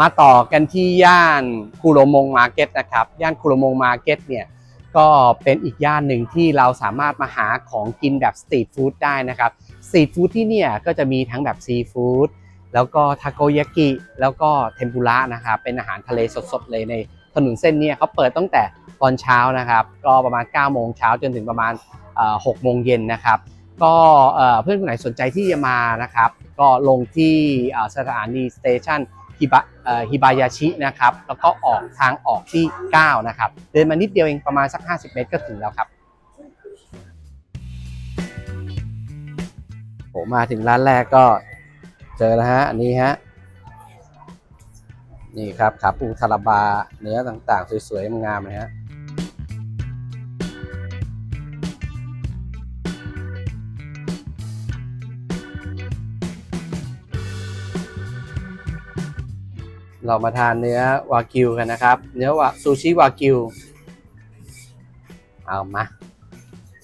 มาต่อกันที่ย่านคุโรมงมาร์เก็ตนะครับ ย่านคุโรมงมาร์เก็ตเนี่ยก็เป็นอีกย่านหนึ่งที่เราสามารถมาหาของกินแบบสตรีทฟู้ดได้นะครับสตรีทฟู้ดที่เนี่ยก็จะมีทั้งแบบซีฟู้ดแล้วก็ทาโกยากิแล้วก็เทมปุระนะครับเป็นอาหารทะเลสดๆเลยในถนนเส้นเนี้เขาเปิดตั้งแต่ตอนเช้านะครับก็ประมาณ 9 โมงเช้าจนถึงประมาณ6โมงเย็นนะครับ ก็เอ่อเพื่อนคนไหนสนใจที่จะมานะครับ ก็ลงที่สถานีสเตชัน ฮิบะฮิบายาชินะครับแล้วก็ออกทางออกที่ 9 นะครับ เดินมานิดเดียวเองประมาณสัก 50 เมตรก็ถึงแล้วครับผมมาถึงร้านแรกก็เจอแล้วฮะอันนี้ฮะนี่ครับขาปูทาราบาเนื้อต่างๆ สวยๆงามเลยฮะ เรามาทานเนื้อวากิวกันนะครับ เนื้อวาซูชิวากิว เอามา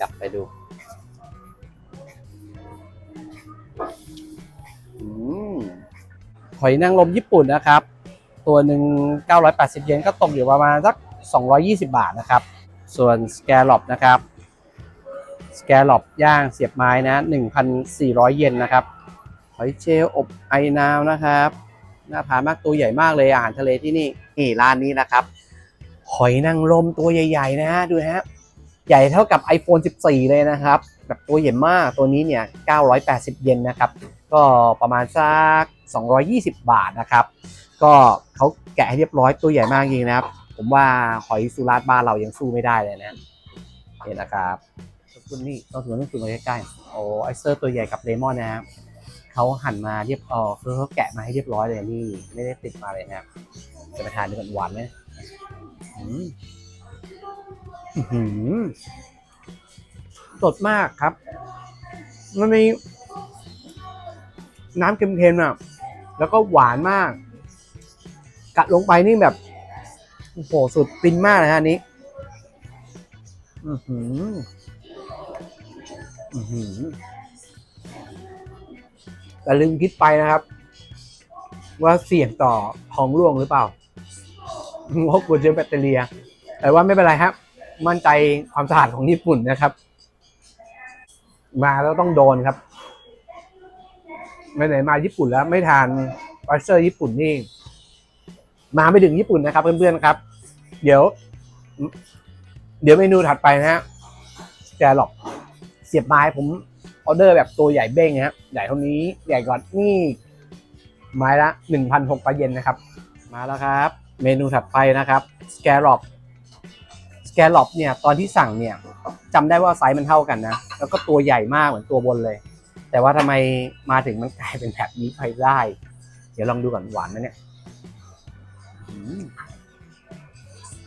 จับไปดูหอยนางรมญี่ปุ่นนะครับ ตัวหนึ่ง980 เยนก็ตกอยู่ประมาณสัก 220 บาทนะครับ ส่วนสแกลลอปนะครับสแกลลอปย่างเสียบไม้นะ 1,400 เยนนะครับ หอยเชลล์อบไอน้ำนะครับ น่าทานมากตัวใหญ่มากเลยอาหารทะเลที่นี่นี่ร้านนี้นะครับ หอยนางรมตัวใหญ่ ๆ นะดูฮะใหญ่เท่ากับ iPhone 14 เลยนะครับ แบบตัวใหญ่มากตัวนี้เนี่ย 980 เยนนะครับ ก็ประมาณสัก 220 บาทนะครับ ก็เขาแกะให้เรียบร้อยตัวใหญ่มากจริงนะครับ ผมว่าหอยสุราษฎร์บ้านเรายังสู้ไม่ได้เลยนะนี่นะครับคุณนี่ต้องถึงต้องถึงมาใกล้ๆโอ้ไอเซอร์ตัวใหญ่กับเลมอนนะครับ เขาหั่นมาเรียบเออคือเขาแกะมาให้เรียบร้อยเลยนี่ ไม่ได้ติดมาเลยนะครับจะไปทานดูกันหวานไหมอืมอื้อหือสดมากครับ มันมีน้ำเค็มๆอะ แล้วก็หวานมาก กัดลงไปนี่แบบโอ้โหสุดฟินมากเลยฮะอันนี้อือหือ อือหือ แต่ลืมคิดไปนะครับ ว่าเสี่ยงต่อท้องร่วงหรือเปล่าเพราะกลัวเชื้อแบคทีเรีย แต่ว่าไม่เป็นไรครับ มั่นใจความสะอาดของญี่ปุ่นนะครับ มาแล้วต้องโดนครับไปไหนมาญี่ปุ่นแล้วไม่ทานออสเตอร์ญี่ปุ่นนี่ มาไม่ถึงญี่ปุ่นนะครับ เพื่อนๆครับ เดี๋ยว เดี๋ยวเมนูถัดไปนะฮะแกหลอกเสียบไม้ผม ออเดอร์แบบตัวใหญ่เบ้งนะฮะใหญ่เท่านี้ใหญ่กว่านี่ไม้ละ1,600เยนนะครับ มาแล้วครับ เมนูถัดไปนะครับสแกลลอปสแกลลอปเนี่ยตอนที่สั่งเนี่ยจำได้ว่าไซส์มันเท่ากันนะ แล้วก็ตัวใหญ่มากเหมือนตัวบนเลย แต่ว่าทำไมมาถึงมันกลายเป็นแบบนี้ไปได้ เดี๋ยวลองดูก่อนหวานไหมเนี่ยอืม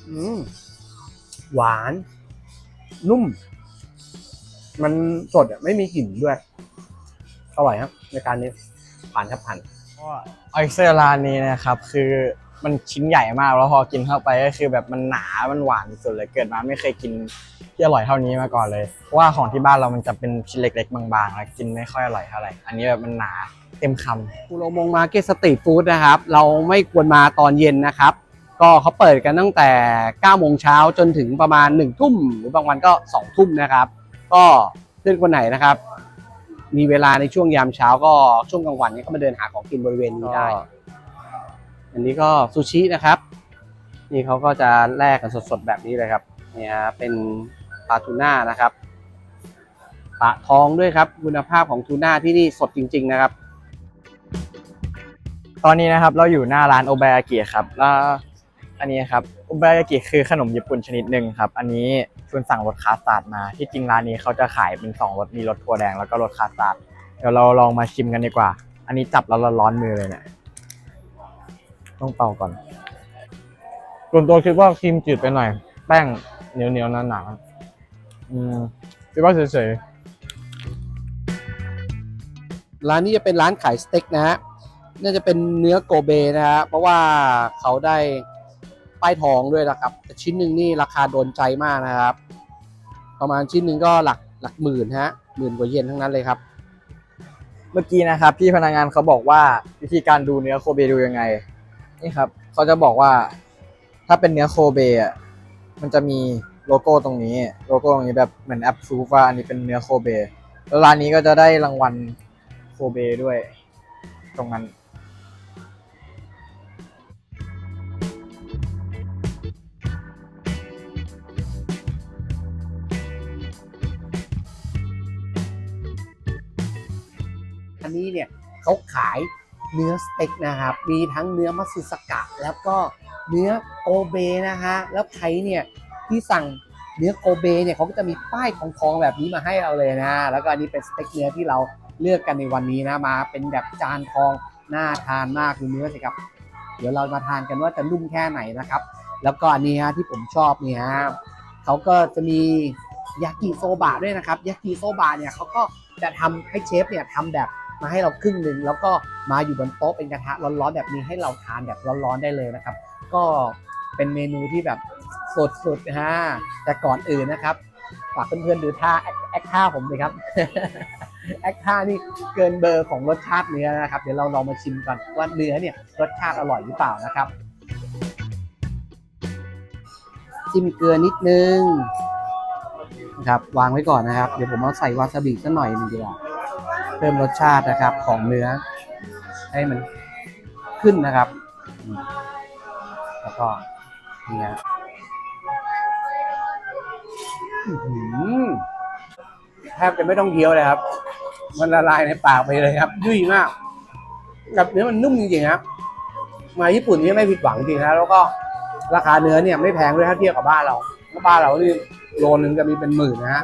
อืมหวาน นุ่ม มันสดอะไม่มีกลิ่นด้วย อร่อยครับ ในการนี้ผ่านครับผ่านก็ออยสเตอร์ร้านนี้นะครับ คือมันชิ้นใหญ่มากแล้วพอกินเข้าไปก็คือแบบมันหนา มันหวานสุดเลยเกิดมาไม่เคยกินที่อร่อยเท่านี้มาก่อนเลยเพราะว่าของที่บ้านเรามันจะเป็นชิ้นเล็ก ๆ บางๆแล้วกินไม่ค่อยอร่อยเท่าไหร่อันนี้แบบมันหนาเต็มคำคุโรมงมาร์เก็ตสตรีทฟู้ดนะครับ เราไม่ควรมาตอนเย็นนะครับ ก็เขาเปิดกันตั้งแต่9โมงเช้าจนถึงประมาณ1ทุ่มหรือบางวันก็2ทุ่มนะครับ ก็เพื่อนคนไหนนะครับ มีเวลาในช่วงยามเช้าก็ช่วงกลางวันนี้ก็มาเดินหาของกินบริเวณนี้ได้ อันนี้ก็ซูชินะครับ นี่เขาก็จะแลกกันสดๆแบบนี้เลยครับ เนี่ยเป็นปลาทูน่านะครับปลาทองด้วยครับคุณภาพของทูน่าที่นี่สดจริง ๆ นะครับ ตอนนี้นะครับเราอยู่หน้าร้านโอเบยากิครับแล้ว อันนี้ครับอเบยากิคือขนมญี่ปุ่นชนิดหนึ่งครับ อันนี้คุณสั่งรสคาสตาร์ดมา ที่จริงร้านนี้เขาจะขายเป็นสองรสมีรสถั่วแดงแล้วก็รสคาสตาร์ดเดี๋ยวเราลองมาชิมกันดีกว่า อันนี้จับแล้วร้อนมือเลยเนี่ยต้องเป่าก่อนส่วนตัวคิดว่าครีมจืดไปหน่อย แป้งเหนียวๆหนาๆอืมคิดว่าเฉยร้านนี้จะเป็นร้านขายสเต็กนะฮะน่าจะเป็นเนื้อโกเบนะฮะเพราะว่าเขาได้ ป้ายทองด้วยนะครับแต่ชิ้นหนึ่งนี่ราคาโดนใจมากนะครับ ประมาณชิ้นหนึ่งก็หลักหลักหมื่นฮะหมื่นกว่าเยนทั้งนั้นเลยครับ เมื่อกี้นะครับพี่พนักงานเขาบอกว่าวิธีการดูเนื้อโคเบดูยังไง นี่ครับเขาจะบอกว่า ถ้าเป็นเนื้อโคเบอะมันจะมีโลโก้ตรงนี้ โลโก้ตรงนี้แบบเหมือนแอปซูฟว่าอันนี้เป็นเนื้อโคเบแล้วร้านนี้ก็จะได้รางวัลโคเบด้วย ตรงนั้น เนี่ยเขาขายเนื้อสเต็กนะครับ มีทั้งเนื้อมัสสกะ แล้วก็เนื้อโกเบนะฮะ แล้วใครเนี่ยที่สั่งเนื้อโกเบเนี่ยเขาก็จะมีป้ายของทองแบบนี้มาให้เราเลยนะ แล้วก็อันนี้เป็นสเต็กเนื้อที่เราเลือกกันในวันนี้นะ มาเป็นแบบจานทองน่าทานมากคือเนื้อสิครับ เดี๋ยวเรามาทานกันว่าจะนุ่มแค่ไหนนะครับ แล้วก็อันนี้ฮะที่ผมชอบเนี่ยฮะเขาก็จะมียากิโซบะด้วยนะครับ ยากิโซบะเนี่ยเขาก็จะทำให้เชฟเนี่ยทำแบบ มาให้เราครึ่งหนึ่งแล้วก็มาอยู่บนโต๊ะเป็นกระทะร้อนๆแบบนี้ให้เราทานแบบร้อนๆได้เลยนะครับ ก็เป็นเมนูที่แบบสดๆนะฮะแต่ก่อนอื่นนะครับฝากเพื่อนๆดูท่าแอคท่าผมเลยครับแอคท่านี่เกินเบอร์ของรสชาติเนื้อนะครับเดี๋ยวเราลองมาชิมกันว่าเนื้อเนี่ยรสชาติอร่อยหรือเปล่านะครับจิ้มเกลือนิดนึงนะครับวางไว้ก่อนนะครับ เดี๋ยวผมเอาใส่วาซาบิสักหน่อยนึงดีกว่า เพิ่มรสชาตินะครับของเนื้อ ให้มันขึ้นนะครับ แล้วก็นี่ฮะอื้อแทบจะไม่ต้องเคี้ยวเลยครับ มันละลายในปากไปเลยครับ ยุ่ยมาก กับเนื้อมันนุ่มจริงๆครับ มาญี่ปุ่นนี่ไม่ผิดหวังจริงนะแล้วก็ราคาเนื้อเนี่ยไม่แพงด้วยถ้าเทียบกับบ้านเราเพราะบ้านเรานี่โลนึงจะมีเป็นหมื่นนะฮะ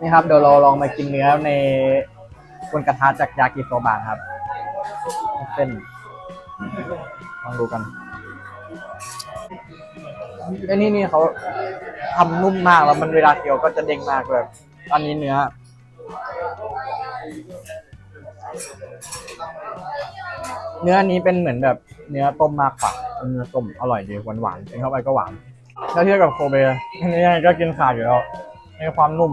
นี่ครับเดี๋ยวเราลองมากินเนื้อในบนกระทะจากยากิโซบะครับเส้นลองดูกันไอ้นี่นี่เขาทำนุ่มมากแล้วมันเวลาเคี้ยวก็จะเด้งมากเลยตอนนี้เนื้อเนื้ออันนี้เป็นเหมือนแบบเนื้อต้มมากกว่าเนื้อต้มอร่อยดีหวานหวานกินเข้าไปก็หวานถ้าเทียบกับโคเบอันนี้ยังไงก็กินขาดอยู่แล้วในความนุ่ม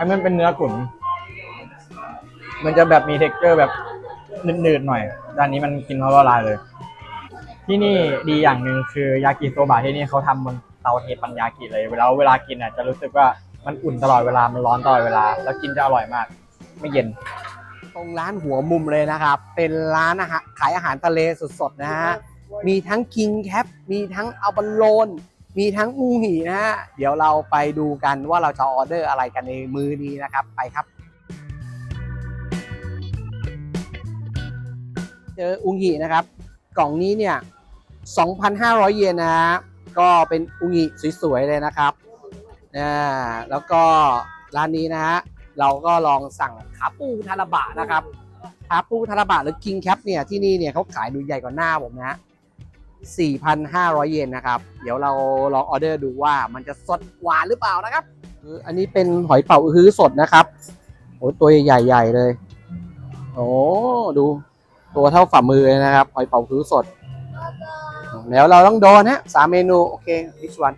อันนี้เป็นเนื้อขุ่นมันจะแบบมีเท็กเจอร์แบบหนืดๆหน่อยด้านนี้มันกินเขาละลายเลย ที่นี่ดีอย่างหนึ่งคือยากิโซบะที่นี่เขาทำบนเตาเทปันยากิเลยเวลาเวลากินอะจะรู้สึกว่ามันอุ่นตลอดเวลา มันร้อนตลอดเวลา แล้วกินจะอร่อยมาก ไม่เย็น ตรงร้านหัวมุมเลยนะครับ เป็นร้านอาหารขายอาหารทะเลสดๆนะฮะ มีทั้งคิงแคป มีทั้งอัลบอลโลน มีทั้งอูหีนะฮะเดี๋ยวเราไปดูกันว่าเราจะออเดอร์อะไรกันในมือนี้นะครับไปครับ เจออุงหีนะครับ กล่องนี้เนี่ย 2,500 เยนนะฮะก็เป็นอุงหีสวยๆเลยนะครับนะแล้วก็ร้านนี้นะฮะเราก็ลองสั่งขาปูทาราบะนะครับขาปูทาราบะหรือ King Cap เนี่ยที่นี่เนี่ยเขาขายดูใหญ่กว่าหน้าผมนะฮะ 4,500 เยนนะครับ เดี๋ยวเราลองออเดอร์ดูว่ามันจะสดหวานหรือเปล่านะครับ อันนี้เป็นหอยเป๋าฮื้อสดนะครับ โอ้ตัวใหญ่ๆเลย โอ้ดูตัวเท่าฝ่ามือเลยนะครับ หอยเป๋าฮื้อสด แล้วเราต้องโดนฮะสามเมนู โอเค this one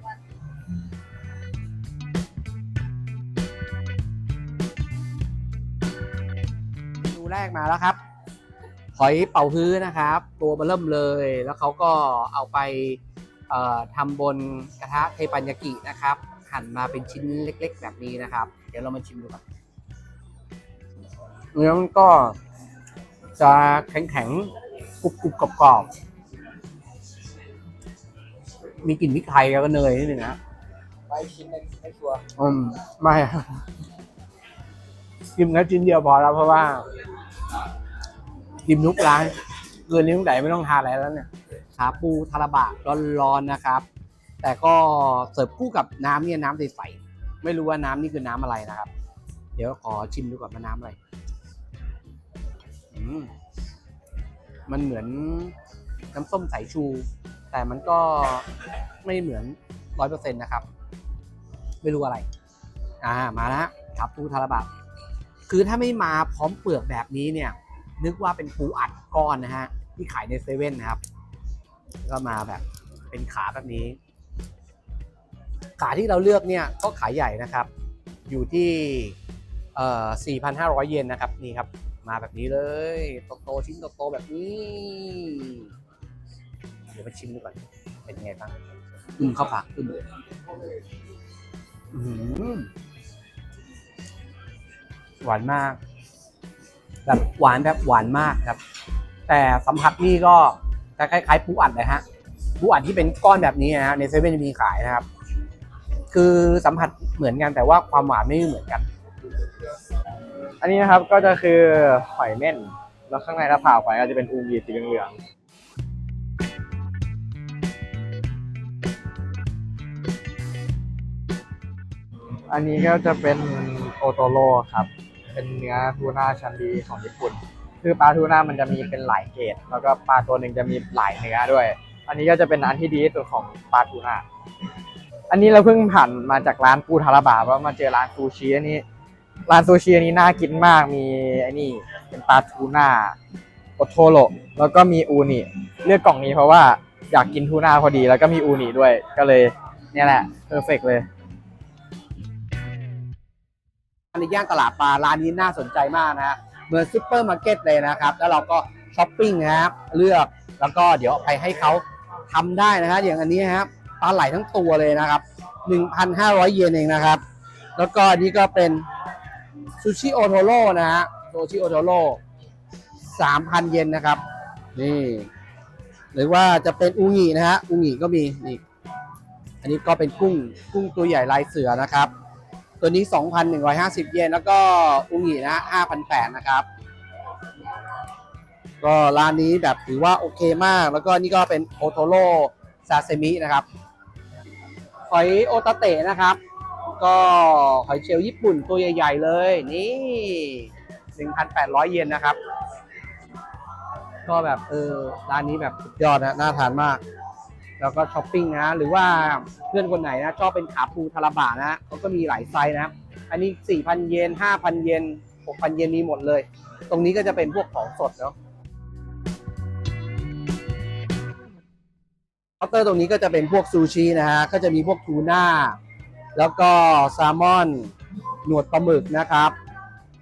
เมนูแรกมาแล้วครับ หอยเป่าฮื้อนะครับ ตัวเบอเริ่มเลย แล้วเขาก็เอาไปเอ่อทำบนกระทะเทปันยากินะครับ หั่นมาเป็นชิ้นเล็ก ๆ แบบนี้นะครับ เดี๋ยวเรามาชิมดูกันเนื้อมันก็จะแข็งๆกรุบๆกรอบๆมีกลิ่นพริกไทยแล้วก็เนยนิดนึงนะไปชิ้นนึงไม่ชัวร์อืมไม่อะกินแค่ชิ้นเดียวพอแล้วเพราะว่า กินทุกร้านเกินนิ้วไหนไม่ต้องทานอะไรแล้วเนี่ยขาปูทาราบะร้อนๆนะครับ แต่ก็เสิร์ฟคู่กับน้ำเนี่ยน้ำใสๆไม่รู้ว่าน้ำนี่คือน้ำอะไรนะครับ เดี๋ยวขอชิมดูก่อนว่าน้ำอะไรอืมมันเหมือนน้ำส้มสายชู แต่มันก็ไม่เหมือนร้อยเปอร์เซ็นต์นะครับ ไม่รู้อะไร อ่ามาแล้วฮะครับปูทาราบะคือถ้าไม่มาพร้อมเปลือกแบบนี้เนี่ย นึกว่าเป็นปูอัดก้อนนะฮะ ที่ขายในเซเว่นนะครับ ก็มาแบบเป็นขาแบบนี้ ขาที่เราเลือกเนี่ยก็ขายใหญ่นะครับ อยู่ที่เอ่อ4,500 เยนนะครับนี่ครับ มาแบบนี้เลยโตๆชิ้นโตๆแบบนี้ เดี๋ยวไปชิมดูก่อนเป็นยังไงบ้างอืมเข้าปากอืมอื้อหือหวานมาก แบบหวานแบบหวานมากครับ แต่สัมผัสนี่ก็จะคล้ายๆปูอัดเลยฮะปูอัดที่เป็นก้อนแบบนี้นะฮะในเซเว่นจะมีขายนะครับ คือสัมผัสเหมือนกันแต่ว่าความหวานไม่เหมือนกัน อันนี้นะครับก็จะคือหอยเม่น แล้วข้างในถ้าผ่าออกไปก็จะเป็นอูมีสีเหลืองอันนี้ก็จะเป็นโอโตโร่ครับ เป็นเนื้อทูน่าชั้นดีของญี่ปุ่น คือปลาทูน่ามันจะมีเป็นหลายเกรดแล้วก็ปลาตัวหนึ่งจะมีหลายเนื้อด้วย อันนี้ก็จะเป็นอันที่ดีที่สุดของปลาทูน่าอันนี้เราเพิ่งผ่านมาจากร้านปูทาราบะเพรามาเจอร้านซูชิอันนี้ร้านซูชิอันนี้น่ากินมากมีไอ้นี่เป็นปลาทูน่าโอโทโร่แล้วก็มีอูนิเลือกกล่องนี้เพราะว่าอยากกินทูน่าพอดี แล้วก็มีอูนิด้วยก็เลยเนี่ยแหละเพอร์เฟกเลย ในย่านตลาดปลาร้านนี้น่าสนใจมากนะฮะเหมือนซุปเปอร์มาร์เก็ตเลยนะครับ แล้วเราก็ช้อปปิ้งนะครับเลือกแล้วก็เดี๋ยวไปให้เขาทำได้นะฮะอย่างอันนี้นะครับปลาไหลทั้งตัวเลยนะครับ 1,500 เยนเองนะครับ แล้วก็อันนี้ก็เป็นซูชิโอโทโร่นะฮะซูชิโอโทโร่3,000 เยนนะครับ นี่ หรือว่าจะเป็นอูงินะฮะอูงิก็มีนี่อันนี้ก็เป็นกุ้งกุ้งตัวใหญ่ลายเสือนะครับ ตัวนี้ 2,150 เยนแล้วก็อุงินะ5,800นะครับ ก็ร้านนี้แบบถือว่าโอเคมาก แล้วก็นี่ก็เป็นโอโทโร่ซาเซมินะครับหอยโอตาเตะนะครับ ก็หอยเชลล์ญี่ปุ่นตัวใหญ่ ๆ เลย นี่ 1,800 เยนนะครับ ก็แบบเออร้านนี้แบบสุดยอดนะน่าทานมาก แล้วก็ช้อปปิ้งนะหรือว่าเพื่อนคนไหนนะชอบเป็นขาปูทาราบะนะเขาก็มีหลายไซส์นะอันนี้ 4,000 เยน 5,000 เยน 6,000 เยนมีหมดเลย ตรงนี้ก็จะเป็นพวกของสดเนาะเคาน์เตอร์ตรงนี้ก็จะเป็นพวกซูชินะฮะก็จะมีพวกทูน่าแล้วก็แซลมอนหนวดปลาหมึกนะครับ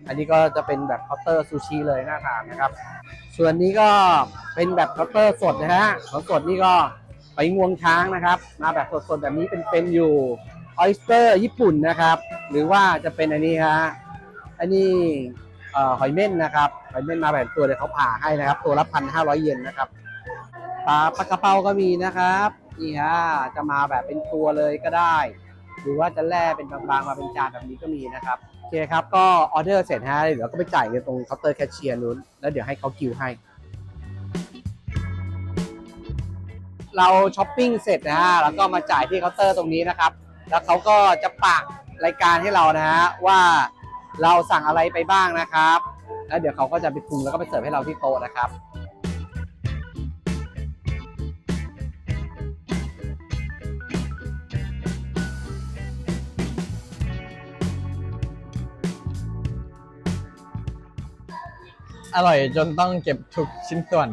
อันนี้ก็จะเป็นแบบเคาน์เตอร์ซูชิเลยน่าทานนะครับ ส่วนนี้ก็เป็นแบบเคาน์เตอร์สดนะฮะของสดนี่ก็ ไปงวงช้างนะครับ มาแบบสดๆแบบนี้เป็นๆอยู่ออยสเตอร์ญี่ปุ่นนะครับ หรือว่าจะเป็นอันนี้ฮะอันนี้หอยเม่นนะครับ หอยเม่นมาแบบตัวเลยเขาผ่าให้นะครับ ตัวละพันห้าร้อยเยนนะครับปลาปลากระเป๋าก็มีนะครับนี่ฮะจะมาแบบเป็นตัวเลยก็ได้ หรือว่าจะแล่เป็นบางๆมาเป็นจานแบบนี้ก็มีนะครับโอเคครับก็ออเดอร์เสร็จฮะเดี๋ยวก็ไปจ่ายเงินตรงเคาน์เตอร์แคชเชียร์นู้นแล้วเดี๋ยวให้เขาคิวให้ เราช้อปปิ้งเสร็จนะฮะแล้วก็มาจ่ายที่เคาน์เตอร์ตรงนี้นะครับ แล้วเขาก็จะปากรายการให้เรานะฮะว่าเราสั่งอะไรไปบ้างนะครับ แล้วเดี๋ยวเขาก็จะไปปรุงแล้วก็ไปเสิร์ฟให้เราที่โต๊ะนะครับอร่อยจนต้องเก็บทุกชิ้นส่วน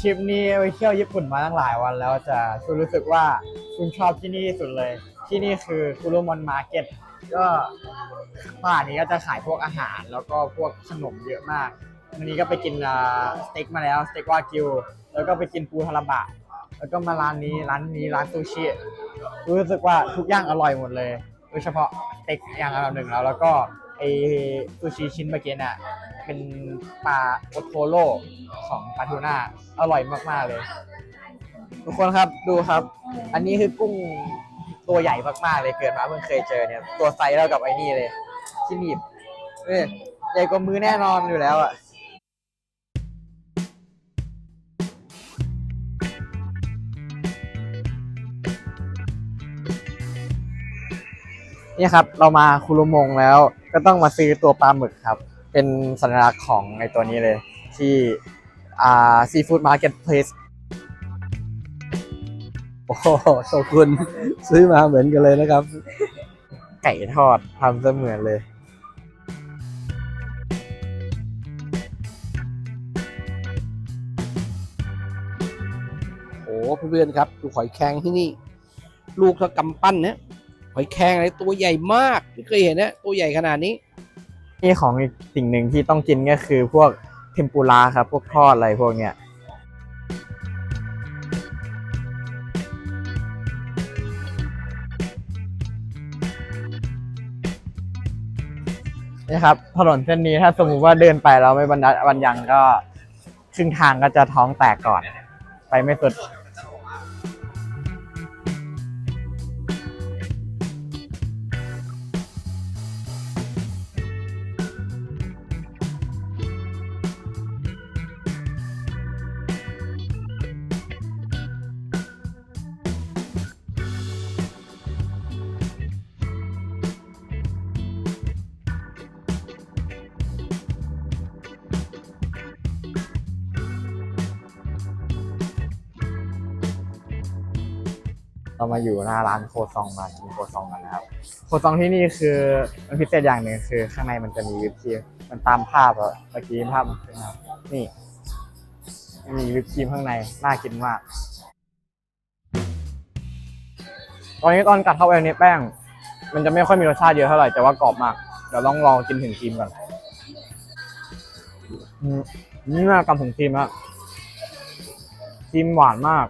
ทริปนี้ไปเที่ยวญี่ปุ่นมาตั้งหลายวันแล้วจะคุณรู้สึกว่าคุณชอบที่นี่สุดเลย ที่นี่คือคุรุมอนมาร์เก็ตก็ตลาดนี้ก็จะขายพวกอาหารแล้วก็พวกขนมเยอะมากวันนี้ก็ไปกินสเต็กมาแล้วสเต็กวากิว แล้วก็ไปกินปูทาราบะ แล้วก็มาร้านนี้ร้านนี้ร้านซูชิรู้สึกว่าทุกอย่างอร่อยหมดเลยโดยเฉพาะสเต็กอย่างอันดับหนึ่งแล้วแล้วก็ไอซูชิชิ้นเมื่อกี้น่ะ เป็นปลาโอโทโร่ของปลาทูน่าอร่อยมากๆเลย ทุกคนครับดูครับ อันนี้คือกุ้งตัวใหญ่มากๆเลยเกิดมาเพิ่งเคยเจอเนี่ย ตัวไซส์เท่ากับไอ้นี่เลยที่หนีบเอ้ยใหญ่กว่ามือแน่นอนอยู่แล้วอะนี่ครับ เรามาคุรุมงแล้วก็ต้องมาซื้อตัวปลาหมึกครับ เป็นสัญลักษณ์ของไอตัวนี้เลย ที่อ่าซีฟู้ดมาร์เก็ตเพลสโอ้โหขอบคุณ ซื้อมาเหมือนกันเลยนะครับ ไก่ทอดทำเสมือนเลยอเพื่อนๆครับ ดูหอยแครงที่นี่ ลูกเท่ากำปั้นเนี่ยหอยแครงอะไรตัวใหญ่มากไม่เคยเห็นนะตัวใหญ่ขนาดนี้ นี่ของอีกสิ่งหนึ่งที่ต้องกินก็คือพวกเทมปุระครับ พวกทอดอะไรพวกเนี้ยนี่ครับถนนเส้นนี้ถ้าสมมติว่าเดินไปแล้วไม่บรรดาบรรยังก็ครึ่งทางก็จะท้องแตกก่อน ไปไม่สุด เรามาอยู่หน้าร้านโคซองมากินโคซองกันนะครับ โคซองที่นี่คือมันพิเศษอย่างหนึ่งคือข้างในมันจะมีวิปครีมมันตามภาพอะเมื่อกี้ภาพมันขึ้นมานี่มันมีวิปครีมข้างในน่ากินมาก ตอนนี้ตอนกัดเข้าไปในแป้ง มันจะไม่ค่อยมีรสชาติเยอะเท่าไหร่แต่ว่ากรอบมากเดี๋ยวลองลองกินถึงครีมก่อนนี่น่ากำถึงครีมอะครีมหวานมาก